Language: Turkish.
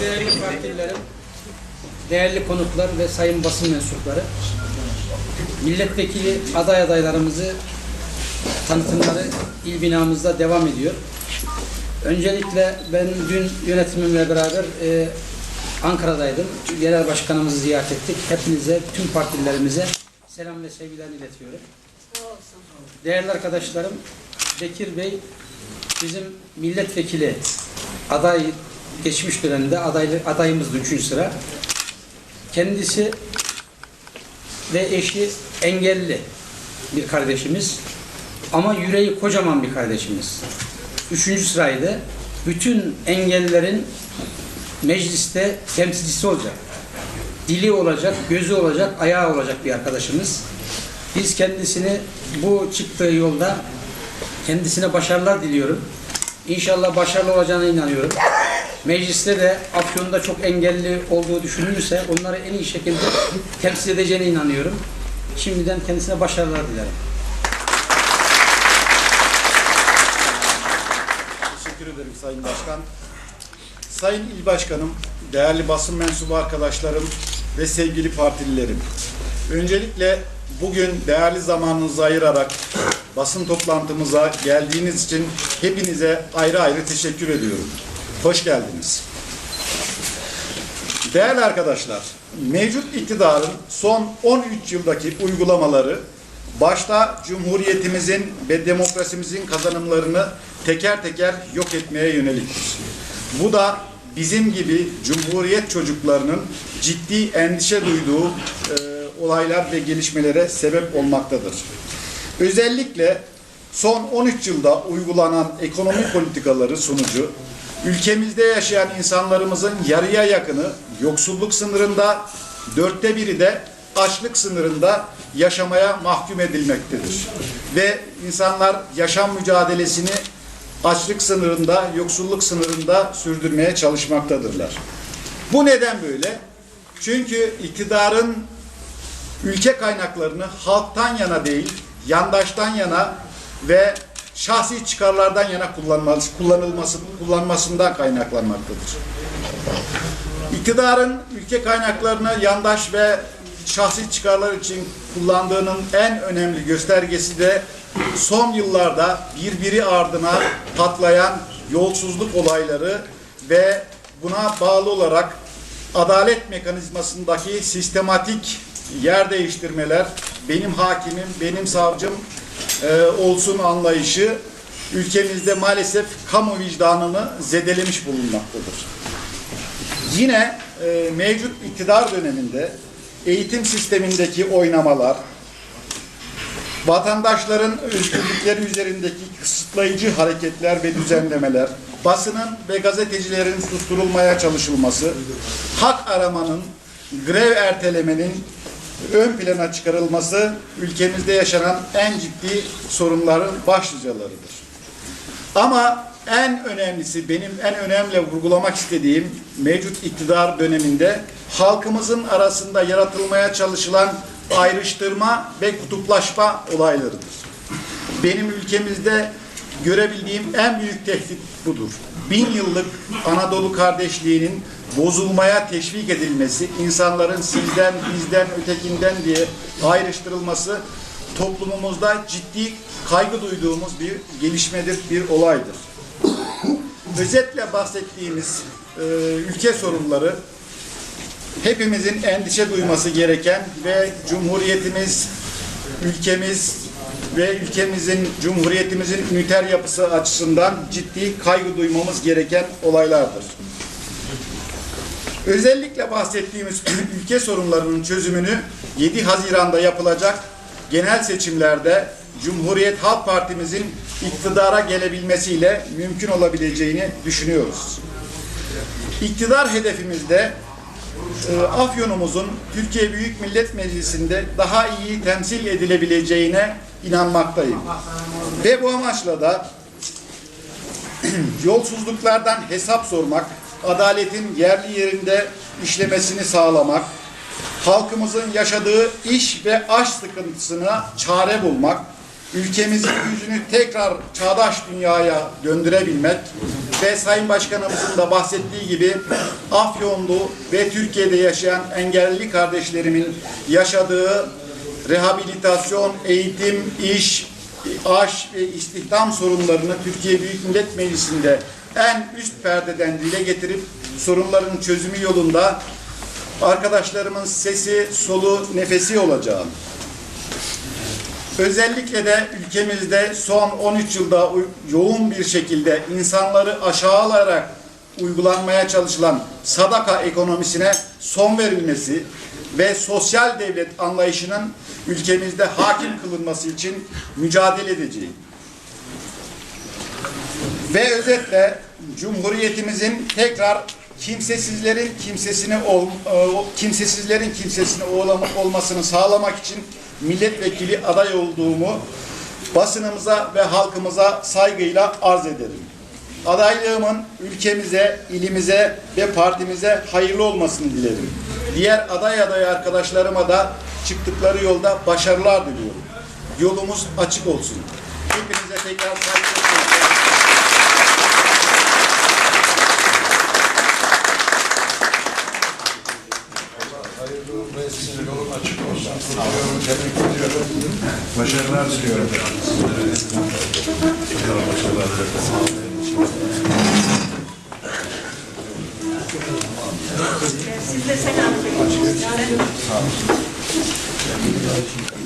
Değerli partililerim, değerli konuklar ve sayın basın mensupları, milletvekili aday adaylarımızı tanıtımları il binamızda devam ediyor. Öncelikle ben dün yönetimimle beraber e, Ankara'daydım. Genel başkanımızı ziyaret ettik. Hepinize, tüm partililerimize selam ve sevgiler iletiyorum. Değerli arkadaşlarım, Bekir Bey bizim milletvekili aday geçmiş dönemde adaylı, adayımızdı 3. sıra. Kendisi ve eşi engelli bir kardeşimiz. Ama yüreği kocaman bir kardeşimiz. Üçüncü sıraydı. Bütün engellilerin mecliste temsilcisi olacak. Dili olacak, gözü olacak, ayağı olacak bir arkadaşımız. Biz kendisini bu çıktığı yolda kendisine başarılar diliyorum. İnşallah başarılı olacağına inanıyorum. Mecliste de Afyon'da çok engelli olduğu düşünülürse onları en iyi şekilde temsil edeceğine inanıyorum. Şimdiden kendisine başarılar dilerim. Teşekkür ederim Sayın Başkan. Sayın İl Başkanım, değerli basın mensubu arkadaşlarım ve sevgili partililerim. Öncelikle bugün değerli zamanınızı ayırarak basın toplantımıza geldiğiniz için hepinize ayrı ayrı teşekkür ediyorum. Hoş geldiniz. Değerli arkadaşlar, mevcut iktidarın son 13 yıldaki uygulamaları başta Cumhuriyetimizin ve demokrasimizin kazanımlarını teker teker yok etmeye yöneliktir. Bu da bizim gibi Cumhuriyet çocuklarının ciddi endişe duyduğu e, olaylar ve gelişmelere sebep olmaktadır. Özellikle son 13 yılda uygulanan ekonomi politikaları sonucu ülkemizde yaşayan insanlarımızın yarıya yakını yoksulluk sınırında, dörtte biri de açlık sınırında yaşamaya mahkum edilmektedir. Ve insanlar yaşam mücadelesini açlık sınırında, yoksulluk sınırında sürdürmeye çalışmaktadırlar. Bu neden böyle? Çünkü iktidarın ülke kaynaklarını halktan yana değil, yandaştan yana ve şahsi çıkarlardan yana kullanılması, kullanılması, kullanmasından kaynaklanmaktadır. İktidarın ülke kaynaklarını yandaş ve şahsi çıkarlar için kullandığının en önemli göstergesi de son yıllarda birbiri ardına patlayan yolsuzluk olayları ve buna bağlı olarak adalet mekanizmasındaki sistematik yer değiştirmeler, benim hakimim, benim savcım e, olsun anlayışı ülkemizde maalesef kamu vicdanını zedelemiş bulunmaktadır. Yine e, mevcut iktidar döneminde eğitim sistemindeki oynamalar, vatandaşların özgürlükleri üzerindeki kısıtlayıcı hareketler ve düzenlemeler, basının ve gazetecilerin susturulmaya çalışılması, hak aramanın, grev ertelemenin ön plana çıkarılması ülkemizde yaşanan en ciddi sorunların başlıcalarıdır. Ama en önemlisi benim en önemli vurgulamak istediğim mevcut iktidar döneminde halkımızın arasında yaratılmaya çalışılan ayrıştırma ve kutuplaşma olaylarıdır. Benim ülkemizde görebildiğim en büyük tehdit budur. Bin yıllık Anadolu kardeşliğinin bozulmaya teşvik edilmesi, insanların sizden, bizden, ötekinden diye ayrıştırılması toplumumuzda ciddi kaygı duyduğumuz bir gelişmedir, bir olaydır. Özetle bahsettiğimiz e, ülke sorunları hepimizin endişe duyması gereken ve Cumhuriyetimiz, ülkemiz ve ülkemizin, Cumhuriyetimizin üniter yapısı açısından ciddi kaygı duymamız gereken olaylardır. Özellikle bahsettiğimiz ülke sorunlarının çözümünü 7 Haziran'da yapılacak genel seçimlerde Cumhuriyet Halk Partimizin iktidara gelebilmesiyle mümkün olabileceğini düşünüyoruz. İktidar hedefimizde e, Afyon'umuzun Türkiye Büyük Millet Meclisi'nde daha iyi temsil edilebileceğine inanmaktayım. Ve bu amaçla da yolsuzluklardan hesap sormak, adaletin yerli yerinde işlemesini sağlamak, halkımızın yaşadığı iş ve aş sıkıntısına çare bulmak, ülkemizin yüzünü tekrar çağdaş dünyaya döndürebilmek ve Sayın Başkanımızın da bahsettiği gibi Afyonlu ve Türkiye'de yaşayan engelli kardeşlerimin yaşadığı rehabilitasyon, eğitim, iş, aş ve istihdam sorunlarını Türkiye Büyük Millet Meclisi'nde en üst perdeden dile getirip sorunların çözümü yolunda arkadaşlarımın sesi, solu, nefesi olacağım. Özellikle de ülkemizde son 13 yılda yoğun bir şekilde insanları aşağılayarak uygulanmaya çalışılan sadaka ekonomisine son verilmesi ve sosyal devlet anlayışının ülkemizde hakim kılınması için mücadele edeceğim. Ve özetle Cumhuriyetimizin tekrar kimsesizlerin kimsesini ol, e, kimsesizlerin kimsesini olmasını sağlamak için milletvekili aday olduğumu basınımıza ve halkımıza saygıyla arz ederim. Adaylığımın ülkemize, ilimize ve partimize hayırlı olmasını dilerim. Diğer aday aday arkadaşlarıma da çıktıkları yolda başarılar diliyorum. Yolumuz açık olsun. Hepinize tekrar ve sizin yolun açık olsun. Kutluyorum, tebrik. Başarılar diliyorum. Siz de selam verin. Thank you.